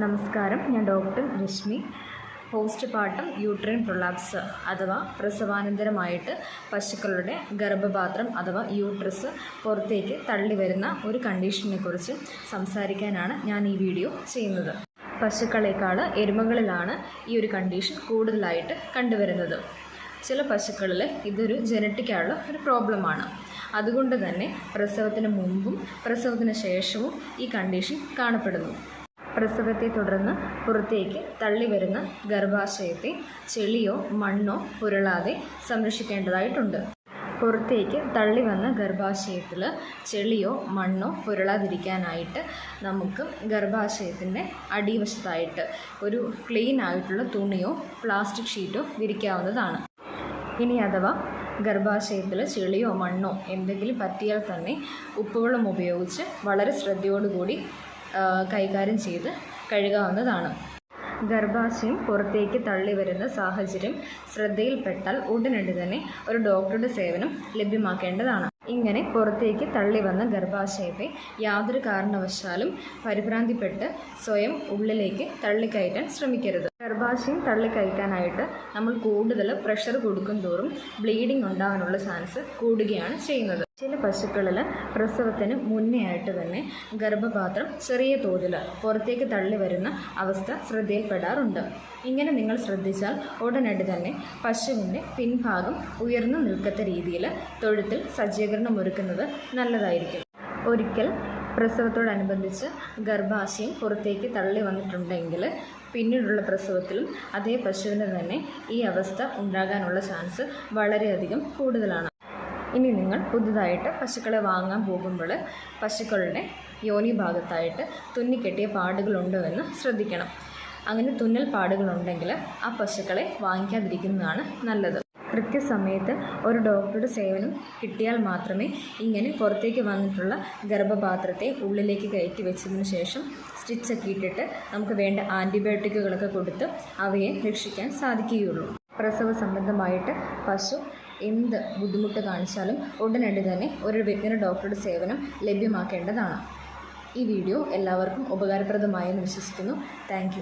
നമസ്കാരം. ഞാൻ doctor Rashmi. Postpartum uterine prolapse അഥവാ പ്രസവാനന്തരമായിട്ട് പശുക്കളുടെ ഗർഭപാത്രം അഥവാ യൂട്രസ് പുറത്തേക്ക് തള്ളി വരുന്ന ഒരു കണ്ടീഷനെ കുറിച്ച് സംസാരിക്കാനാണ് ഞാൻ ഈ വീഡിയോ ചെയ്യുന്നത്. പശുക്കളേക്കാൾ എരുമകളിലാണ് ഈ ഒരു കണ്ടീഷൻ കൂടുതലായിട്ട് കണ്ടുവരുന്നത്. ചില പശുക്കളിൽ ഇതൊരു ജനറ്റിക്കായുള്ള ഒരു പ്രോബ്ലമാണ്. അതുകൊണ്ട് തന്നെ പ്രസവത്തിന് മുമ്പും പ്രസവത്തിന് ശേഷവും ഈ കണ്ടീഷൻ കാണപ്പെടുന്നു. പ്രസവത്തെ തുടർന്ന് പുറത്തേക്ക് തള്ളി വരുന്ന ഗർഭാശയത്തെ ചെളിയോ മണ്ണോ പുരളാതെ സംരക്ഷിക്കേണ്ടതായിട്ടുണ്ട്. പുറത്തേക്ക് തള്ളി വന്ന ഗർഭാശയത്തിൽ ചെളിയോ മണ്ണോ പുരളാതിരിക്കാനായിട്ട് നമുക്ക് ഗർഭാശയത്തിന്റെ അടിവശത്തായിട്ട് ഒരു ക്ലീൻ ആയിട്ടുള്ള തുണിയോ പ്ലാസ്റ്റിക് ഷീറ്റോ വിരിക്കാവുന്നതാണ്. ഇനി അഥവാ ഗർഭാശയത്തിൽ ചെളിയോ മണ്ണോ എന്തെങ്കിലും പറ്റിയാൽ തന്നെ ഉപ്പുവെള്ളം ഉപയോഗിച്ച് വളരെ ശ്രദ്ധയോടുകൂടി കൈകാര്യം ചെയ്ത് കഴുകാവുന്നതാണ്. ഗർഭാശയം പുറത്തേക്ക് തള്ളി വരുന്ന സാഹചര്യം ശ്രദ്ധയിൽപ്പെട്ടാൽ ഉടനടി തന്നെ ഒരു ഡോക്ടറുടെ സേവനം ലഭ്യമാക്കേണ്ടതാണ്. ഇങ്ങനെ പുറത്തേക്ക് തള്ളി വന്ന ഗർഭാശയത്തെ യാതൊരു കാരണവശാലും പരിഭ്രാന്തിപ്പെട്ട് സ്വയം ഉള്ളിലേക്ക് തള്ളിക്കയറ്റാൻ ശ്രമിക്കരുത്. ഗർഭാശയം തള്ളിക്കയറ്റാനായിട്ട് നമ്മൾ കൂടുതൽ പ്രഷർ കൊടുക്കും തോറും ബ്ലീഡിംഗ് ഉണ്ടാകാനുള്ള ചാൻസ് കൂടുകയാണ് ചെയ്യുന്നത്. ചില പശുക്കളിൽ പ്രസവത്തിന് മുന്നേ ആയിട്ട് തന്നെ ഗർഭപാത്രം ചെറിയ തോതിൽ പുറത്തേക്ക് തള്ളി വരുന്ന അവസ്ഥ ശ്രദ്ധയിൽപ്പെടാറുണ്ട്. ഇങ്ങനെ നിങ്ങൾ ശ്രദ്ധിച്ചാൽ ഉടനടി തന്നെ പശുവിന്റെ പിൻഭാഗം ഉയർന്നു നിൽക്കത്ത രീതിയിൽ തൊഴുത്തിൽ സജ്ജീകരണം ഒരുക്കുന്നത് നല്ലതായിരിക്കും. ഒരിക്കൽ പ്രസവത്തോടനുബന്ധിച്ച് ഗർഭാശയം പുറത്തേക്ക് തള്ളി വന്നിട്ടുണ്ടെങ്കിൽ പിന്നീടുള്ള പ്രസവത്തിലും അതേ പശുവിന് തന്നെ ഈ അവസ്ഥ ഉണ്ടാകാനുള്ള ചാൻസ് വളരെയധികം കൂടുതലാണ്. ഇനി നിങ്ങൾ പുതുതായിട്ട് പശുക്കളെ വാങ്ങാൻ പോകുമ്പോൾ പശുക്കളുടെ യോനി ഭാഗത്തായിട്ട് തുന്നിക്കെട്ടിയ പാടുകളുണ്ടോ എന്ന് ശ്രദ്ധിക്കണം. അങ്ങനെ തുന്നൽ പാടുകളുണ്ടെങ്കിൽ ആ പശുക്കളെ വാങ്ങിക്കാതിരിക്കുന്നതാണ് നല്ലത്. കൃത്യസമയത്ത് ഒരു ഡോക്ടറുടെ സേവനം കിട്ടിയാൽ മാത്രമേ ഇങ്ങനെ പുറത്തേക്ക് വന്നിട്ടുള്ള ഗർഭപാത്രത്തെ ഉള്ളിലേക്ക് കയറ്റി വെച്ചതിന് ശേഷം സ്റ്റിച്ചൊക്കെ ഇട്ടിട്ട് നമുക്ക് വേണ്ട ആന്റിബയോട്ടിക്കുകളൊക്കെ കൊടുത്ത് അവയെ രക്ഷിക്കാൻ സാധിക്കുകയുള്ളൂ. പ്രസവ സംബന്ധമായിട്ട് പശു എന്ത് ബുദ്ധിമുട്ട് കാണിച്ചാലും ഉടനടി തന്നെ ഒരു വെറ്റിനറി ഡോക്ടറുടെ സേവനം ലഭ്യമാക്കേണ്ടതാണ്. ഈ വീഡിയോ എല്ലാവർക്കും ഉപകാരപ്രദമായെന്ന് വിശ്വസിക്കുന്നു. താങ്ക്